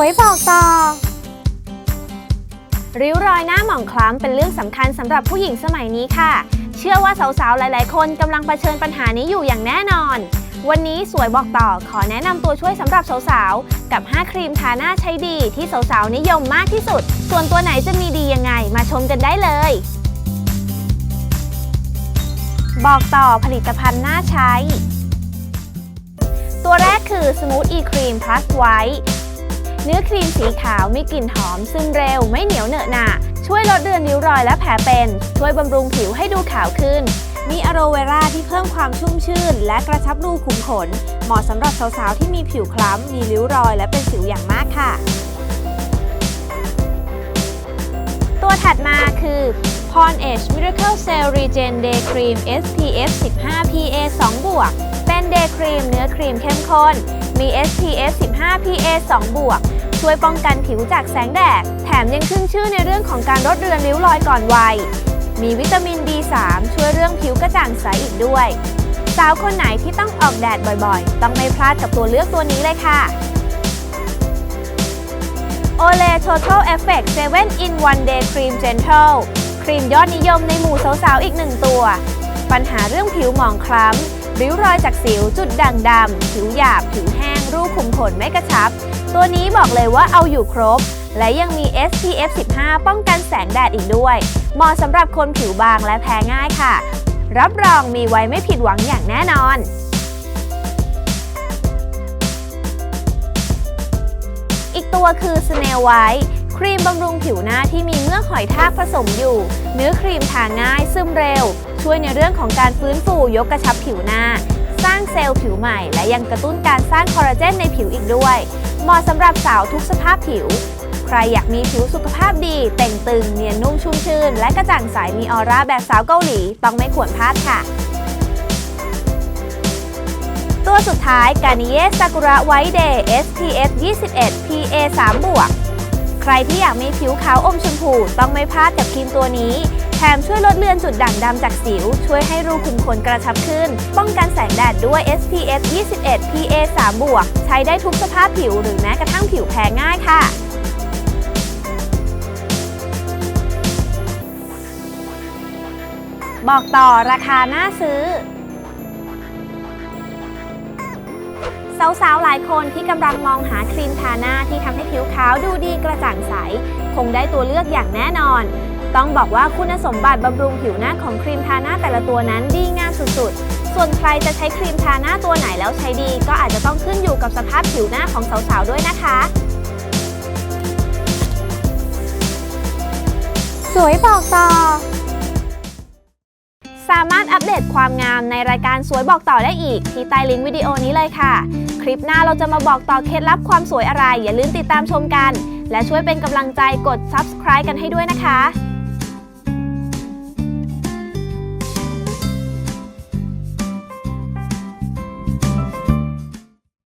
วยบอกต่อ ริ้วรอยหน้าหมองคล้ำเป็นเรื่องสำคัญสำหรับผู้หญิงสมัยนี้ค่ะ เชื่อว่าสาวๆ หลายๆ คนกำลังเผชิญปัญหานี้อยู่อย่างแน่นอน วันนี้สวยบอกต่อขอแนะนำตัวช่วยสำหรับสาวๆ กับ 5 ครีมทาหน้าใช้ดีที่สาวๆ นิยมมากที่สุด ส่วนตัวไหนจะมีดียังไงมาชมกันได้เลย บอกต่อผลิตภัณฑ์หน่าใช้ ตัวแรกคือ Smooth E Cream Plus White เนื้อครีมสีขาวมีกลิ่นหอม ซึมเร็วไม่เหนียวเหนอะหนะช่วยลดเรือนริ้วรอยและแผลเป็น ช่วยบำรุงผิวให้ดูขาวขึ้น มีอะโรเวราที่เพิ่มความชุ่มชื่น และกระชับรูขุมขน เหมาะสำหรับสาวๆ ที่มีผิวคล้ำ มีริ้วรอยและเป็นสิวอย่างมากค่ะ ตัวถัดมาคือ Pond Edge Miracle Cell Regen Day Cream SPF 15 PA 2บวก เป็น Day Cream เนื้อครีมเข้มข้น มี SPF 15 PA 2 บวก ช่วยป้องกันผิวจากแสงแดด แถมยังขึ้นชื่อในเรื่องของการลดเรือนริ้วรอยก่อนวัย มีวิตามิน D3 ช่วยเรื่องผิวกระจ่างใสอีกด้วย สาวคนไหนที่ต้องออกแดดบ่อยๆ ต้องไม่พลาดกับตัวเลือกตัวนี้เลยค่ะ Olay Total Effect 7 in 1 Day Cream Gentle ครีมยอดนิยมในหมู่สาวๆอีกหนึ่งตัว ปัญหาเรื่องผิวหมองคล้ำ ริ้วรอยจากสิว จุดด่างดำผิวหยาบ ผิวแห้ง รูขุมขนไม่กระชับ ตัวนี้บอกเลยว่าเอาอยู่ครบ และยังมี SPF 15 ป้องกันแสงแดดอีกด้วย เหมาะสำหรับคนผิวบางและแพ้ง่ายค่ะ รับรองมีไว้ไม่ผิดหวังอย่างแน่นอนอีกตัวคือ Snail White ครีมบำรุงผิวหน้าที่มีเมือกหอยทากผสมอยู่ เนื้อครีมทาง่ายซึมเร็ว ช่วยในเรื่องของการฟื้นฟูยกกระชับผิวหน้า สร้างเซลล์ผิวใหม่ และยังกระตุ้นการสร้างคอลลาเจนในผิวอีกด้วย เหมาะสำหรับสาวทุกสภาพผิว ใครอยากมีผิวสุขภาพดี เต่งตึง เนียนนุ่มชุ่มชื่น และกระจ่างใสมีออร่าแบบสาวเกาหลี ต้องไม่ควรพลาดค่ะตัวสุดท้าย Garnier Sakura White Day SPF 21 PA 3บวก ใครที่อยากมีผิวขาวอมชมพูต้องไม่พลาดกับครีมตัวนี้ แถมช่วยลดเลือนจุดด่างดำจากสิว ช่วยให้รูขุมขนกระชับขึ้น ป้องกันแสงแดดด้วย SPF 21 PA 3บวกใช้ได้ทุกสภาพผิวหรือแม้กระทั่งผิวแพ้ง่ายค่ะบอกต่อราคาน่าซื้อ สาวๆ หลายคนที่กำลังมองหาครีมทาหน้าที่ทำให้ผิวขาวดูดีกระจ่างใส คงได้ตัวเลือกอย่างแน่นอน ต้องบอกว่าคุณสมบัติบำรุงผิวหน้าของครีมทาหน้าแต่ละตัวนั้นดีงามสุดๆ ส่วนใครจะใช้ครีมทาหน้าตัวไหนแล้วใช้ดี ก็อาจจะต้องขึ้นอยู่กับสภาพผิวหน้าของสาวๆด้วยนะคะ สวยบอกต่อ สามารถอัปเดตความงามในรายการสวยบอกต่อได้อีก ที่ใต้ลิงก์วิดีโอนี้เลยค่ะ คลิปหน้าเราจะมาบอกต่อเคล็ดลับความสวยอะไร อย่าลืมติดตามชมกัน และช่วยเป็นกำลังใจกด subscribe กันให้ด้วยนะคะ